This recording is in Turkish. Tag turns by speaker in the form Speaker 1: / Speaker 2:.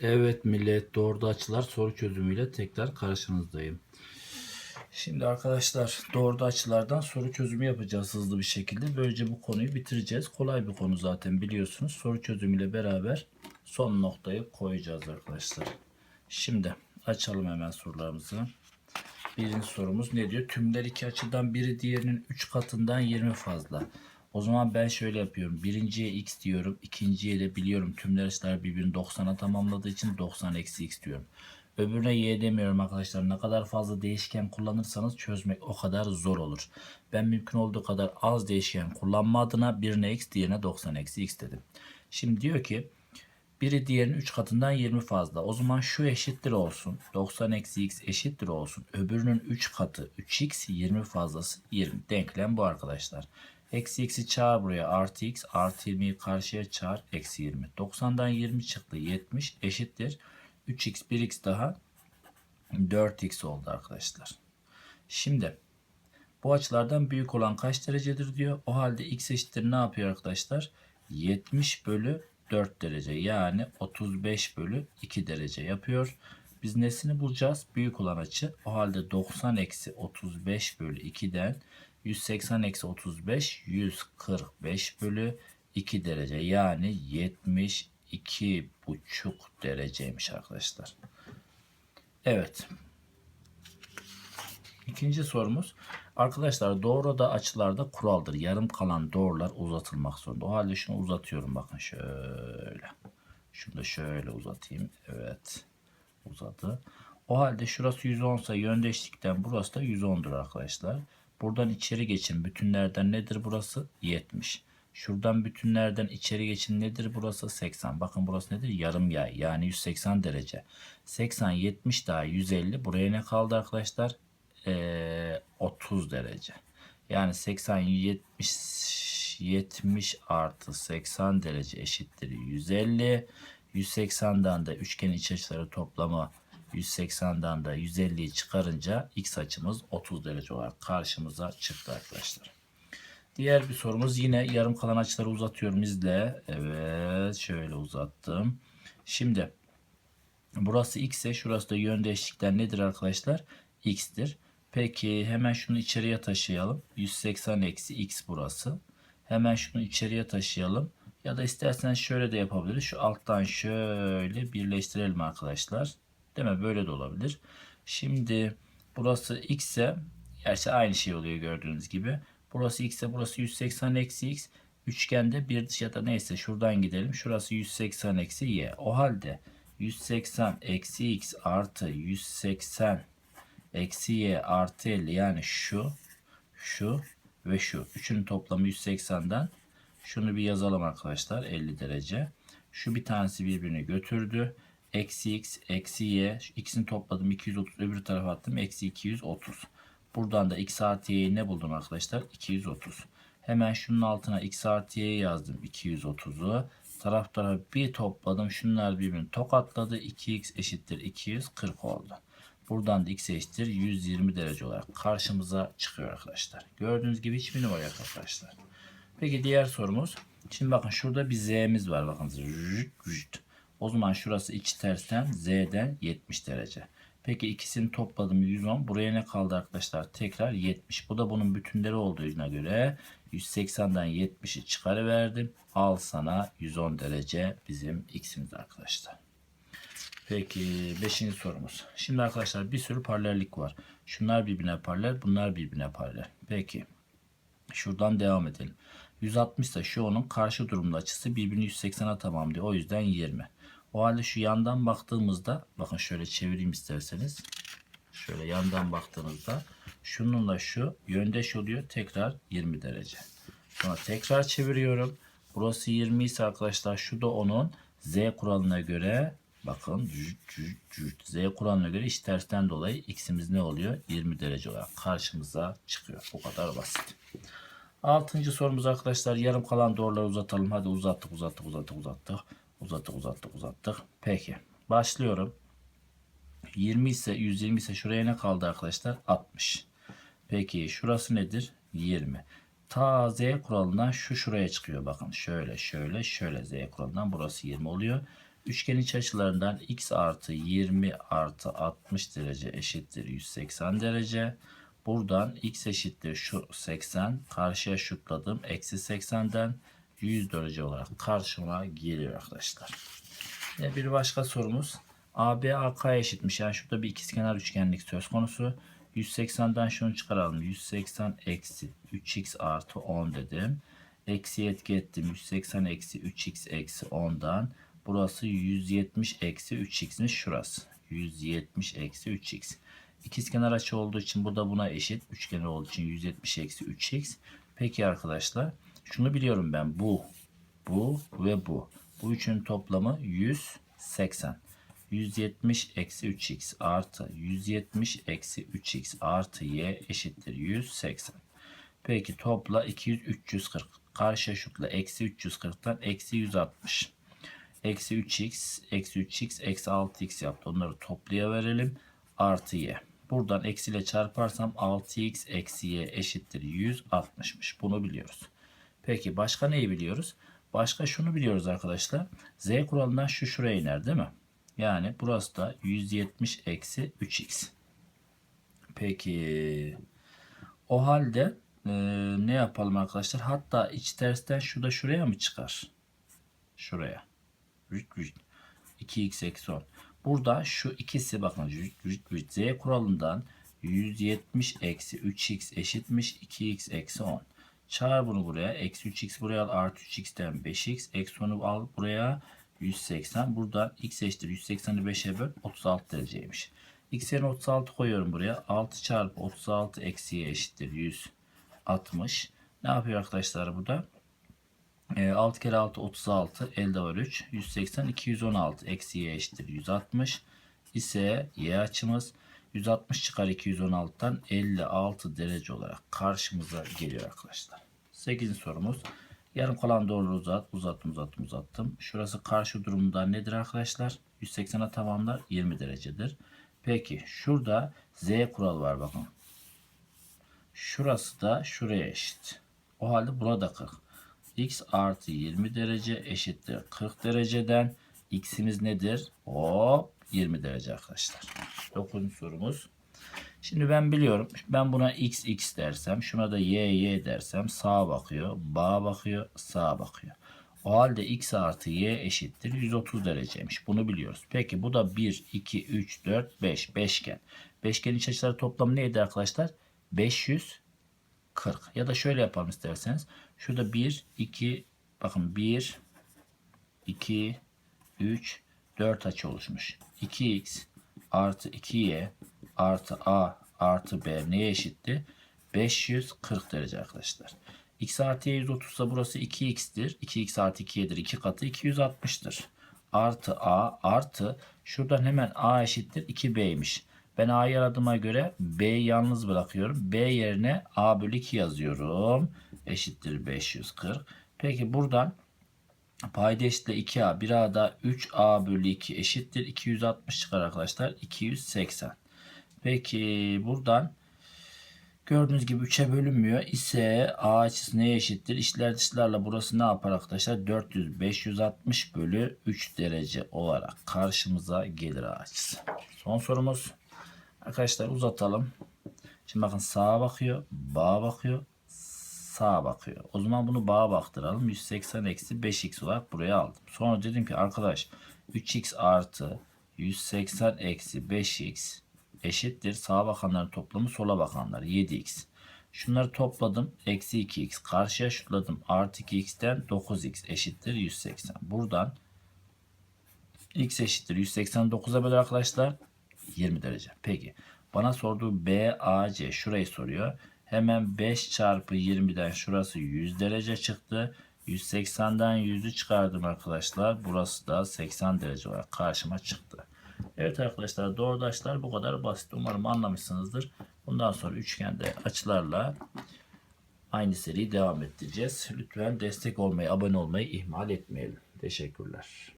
Speaker 1: Evet millet doğru açılar soru çözümüyle tekrar karşınızdayım. Şimdi arkadaşlar doğru açılardan soru çözümü yapacağız hızlı bir şekilde. Böylece bu konuyu bitireceğiz. Kolay bir konu zaten biliyorsunuz. Soru çözümüyle beraber son noktayı koyacağız arkadaşlar. Şimdi açalım hemen sorularımızı. Birinci sorumuz ne diyor? Tümler iki açıdan biri diğerinin 3 katından 20 fazla. O zaman ben şöyle yapıyorum. Birinciye x diyorum. ikinciye de biliyorum tümler açılar birbirini 90'a tamamladığı için 90 eksi x diyorum. Öbürüne y demiyorum arkadaşlar. Ne kadar fazla değişken kullanırsanız çözmek o kadar zor olur. Ben mümkün olduğu kadar az değişken kullanma adına birine x diğerine 90 eksi x dedim. Şimdi diyor ki biri diğerinin 3 katından 20 fazla. O zaman şu eşittir olsun. 90 eksi x eşittir olsun. Öbürünün 3 katı 3x 20 fazlası 20. Denklem bu arkadaşlar. Eksi x'i çağır buraya artı x artı 20'yi karşıya çağır eksi 20. 90'dan 20 çıktı 70 eşittir. 3x 1x daha 4x oldu arkadaşlar. Şimdi bu açılardan büyük olan kaç derecedir diyor. O halde x eşittir ne yapıyor arkadaşlar? 70 bölü 4 derece yani 35 bölü 2 derece yapıyor. Biz nesini bulacağız? Büyük olan açı. O halde 90 eksi 35 bölü 2'den 180 eksi 35 145 bölü 2 derece yani 72 buçuk dereceymiş arkadaşlar. Evet. İkinci sorumuz. Arkadaşlar doğru da açılarda kuraldır. Yarım kalan doğrular uzatılmak zorunda. O halde şunu uzatıyorum. Bakın şöyle. Şunu da şöyle uzatayım. Evet. Uzadı. O halde şurası 110 ise yöndeşlikten burası da 110'dur arkadaşlar. Buradan içeri geçin. Bütünlerden nedir burası? 70. Şuradan bütünlerden içeri geçin nedir burası? 80. Bakın burası nedir? Yarım yay. Yani 180 derece. 80, 70 daha 150. Buraya ne kaldı arkadaşlar? Ee, 30 derece. Yani 80, 70, 70 artı 80 derece eşittir 150. 180'dan da üçgen iç açıları toplamı 180'dan da 150'yi çıkarınca x açımız 30 derece olarak karşımıza çıktı arkadaşlar. Diğer bir sorumuz yine yarım kalan açıları uzatıyorum izle. Evet şöyle uzattım. Şimdi burası x ise şurası da yön değişiklikten nedir arkadaşlar? x'tir. Peki hemen şunu içeriye taşıyalım. 180 eksi x burası. Hemen şunu içeriye taşıyalım. Ya da istersen şöyle de yapabiliriz. Şu alttan şöyle birleştirelim arkadaşlar. Değil mi? Böyle de olabilir. Şimdi burası x ise gerçi aynı şey oluyor gördüğünüz gibi. Burası x ise burası 180 eksi x. Üçgende bir dış ya da neyse şuradan gidelim. Şurası 180 eksi y. O halde 180 eksi x artı 180 eksi y artı 50 yani şu şu ve şu. Üçünün toplamı 180'den şunu bir yazalım arkadaşlar 50 derece. Şu bir tanesi birbirini götürdü. Eksi x, eksi y. Şu topladım 230 öbür tarafa attım. Eksi 230. Buradan da x artı y'yi ne buldum arkadaşlar? 230. Hemen şunun altına x artı y'yi yazdım 230'u. Taraf tarafa bir topladım. Şunlar birbirini tokatladı. 2x eşittir 240 oldu. Buradan da x eşittir 120 derece olarak karşımıza çıkıyor arkadaşlar. Gördüğünüz gibi hiçbir numara yok arkadaşlar. Peki diğer sorumuz. Şimdi bakın şurada bir z'miz var. Bakın. O zaman şurası iç tersten z'den 70 derece. Peki ikisini topladım 110. Buraya ne kaldı arkadaşlar? Tekrar 70. Bu da bunun bütünleri olduğuna göre 180'den 70'i çıkarıverdim. Al sana 110 derece bizim x'imiz arkadaşlar. Peki 5. sorumuz. Şimdi arkadaşlar bir sürü paralellik var. Şunlar birbirine paralel, bunlar birbirine paralel. Peki şuradan devam edelim. 160 ise şu onun karşı durumda açısı birbirini 180'a tamamlıyor. O yüzden 20. O halde şu yandan baktığımızda bakın şöyle çevireyim isterseniz. Şöyle yandan baktığınızda şununla şu yöndeş oluyor. Tekrar 20 derece. Sonra tekrar çeviriyorum. Burası 20 ise arkadaşlar şu da onun z kuralına göre bakın cüt, cüt, cüt, z kuralına göre iş tersten dolayı x'imiz ne oluyor? 20 derece olarak karşımıza çıkıyor. Bu kadar basit. Altıncı sorumuz arkadaşlar yarım kalan doğruları uzatalım. Hadi uzattık uzattık uzattık uzattık. Uzattık uzattık uzattık. Peki başlıyorum. 20 ise 120 ise şuraya ne kaldı arkadaşlar? 60. Peki şurası nedir? 20. Ta z kuralından şu şuraya çıkıyor. Bakın şöyle şöyle şöyle z kuralından burası 20 oluyor. Üçgen iç açılarından x artı 20 artı 60 derece eşittir 180 derece. Buradan x eşittir şu 80. Karşıya şutladım. Eksi 80'den 100 derece olarak karşıma geliyor arkadaşlar. Yine bir başka sorumuz. AB AK eşitmiş. Yani şurada bir ikizkenar üçgenlik söz konusu. 180'den şunu çıkaralım. 180 eksi 3x artı 10 dedim. Eksi etki ettim. 180 eksi 3x eksi 10'dan. Burası 170 eksi 3x'miş şurası. 170 eksi 3x. İkizkenar açı olduğu için bu da buna eşit. Üçgen olduğu için 170 eksi 3x. Peki arkadaşlar şunu biliyorum ben. Bu, bu ve bu. Bu üçünün toplamı 180. 170 eksi 3x artı 170 eksi 3x artı y eşittir 180. Peki topla 200 340. Karşı şutla eksi 340'tan eksi 160. Eksi 3x eksi 3x eksi 6x yaptı. Onları toplayıverelim. Artı y. Buradan eksiyle çarparsam 6x eksi y eşittir 160'mış. Bunu biliyoruz. Peki başka neyi biliyoruz? Başka şunu biliyoruz arkadaşlar. Z kuralından şu şuraya iner değil mi? Yani burası da 170 eksi 3x. Peki o halde e, ne yapalım arkadaşlar? Hatta iç tersten şu da şuraya mı çıkar? Şuraya. 2x eksi 10. Burada şu ikisi bakın z kuralından 170 eksi 3x eşitmiş 2x eksi 10. Çağır bunu buraya. Eksi 3x buraya al. Artı 3x'ten 5x. Eksi 10'u al buraya. 180. Burada x eşittir. 180'i 5'e böl. 36 dereceymiş. x yerine 36 koyuyorum buraya. 6 çarpı 36 eksiye eşittir. 160. Ne yapıyor arkadaşlar burada? E, 6 kere 6 36. Elde var 3. 180 216 eksiye eşittir. 160 ise y açımız 160 çıkar 216'dan 56 derece olarak karşımıza geliyor arkadaşlar. 8. sorumuz. Yarım kalan doğru uzat. Uzattım uzattım uzattım. Şurası karşı durumda nedir arkadaşlar? 180'e tamamlar 20 derecedir. Peki şurada z kuralı var bakın. Şurası da şuraya eşit. O halde burada 40. x artı 20 derece eşittir 40 dereceden x'imiz nedir? Hop 20 derece arkadaşlar. 9. sorumuz. Şimdi ben biliyorum. Ben buna x x dersem, şuna da y y dersem sağa bakıyor, bağa bakıyor, sağa bakıyor. O halde x artı y eşittir 130 dereceymiş. Bunu biliyoruz. Peki bu da 1, 2, 3, 4, 5. Beşgen. Beşgenin iç açıları toplamı neydi arkadaşlar? 540. Ya da şöyle yapalım isterseniz. Şurada 1, 2, bakın 1, 2, 3, 4 açı oluşmuş. 2x artı 2y artı a artı b neye eşitti? 540 derece arkadaşlar. x artı y 130 ise burası 2x'tir. 2x artı 2y'dir. 2 katı 260'tır. Artı a artı şuradan hemen a eşittir 2b'ymiş. Ben a'yı aradığıma göre b'yi yalnız bırakıyorum. b yerine a bölü 2 yazıyorum. Eşittir 540. Peki buradan Payda eşitle 2a. 1a da 3a bölü 2 eşittir. 260 çıkar arkadaşlar. 280. Peki buradan gördüğünüz gibi 3'e bölünmüyor ise a açısı neye eşittir? İçler dışlarla burası ne yapar arkadaşlar? 400 560 bölü 3 derece olarak karşımıza gelir a açısı. Son sorumuz. Arkadaşlar uzatalım. Şimdi bakın sağa bakıyor, bağa bakıyor, sağa bakıyor. O zaman bunu bağa baktıralım. 180 eksi 5x olarak buraya aldım. Sonra dedim ki arkadaş 3x artı 180 eksi 5x eşittir. Sağa bakanların toplamı sola bakanlar 7x. Şunları topladım. Eksi 2x. Karşıya şutladım. Artı 2x'ten 9x eşittir 180. Buradan x eşittir 189'a böl arkadaşlar 20 derece. Peki. Bana sorduğu BAC şurayı soruyor. Hemen 5 çarpı 20'den şurası 100 derece çıktı. 180'den 100'ü çıkardım arkadaşlar. Burası da 80 derece olarak karşıma çıktı. Evet arkadaşlar doğrudaşlar bu kadar basit. Umarım anlamışsınızdır. Bundan sonra üçgende açılarla aynı seriyi devam ettireceğiz. Lütfen destek olmayı, abone olmayı ihmal etmeyelim. Teşekkürler.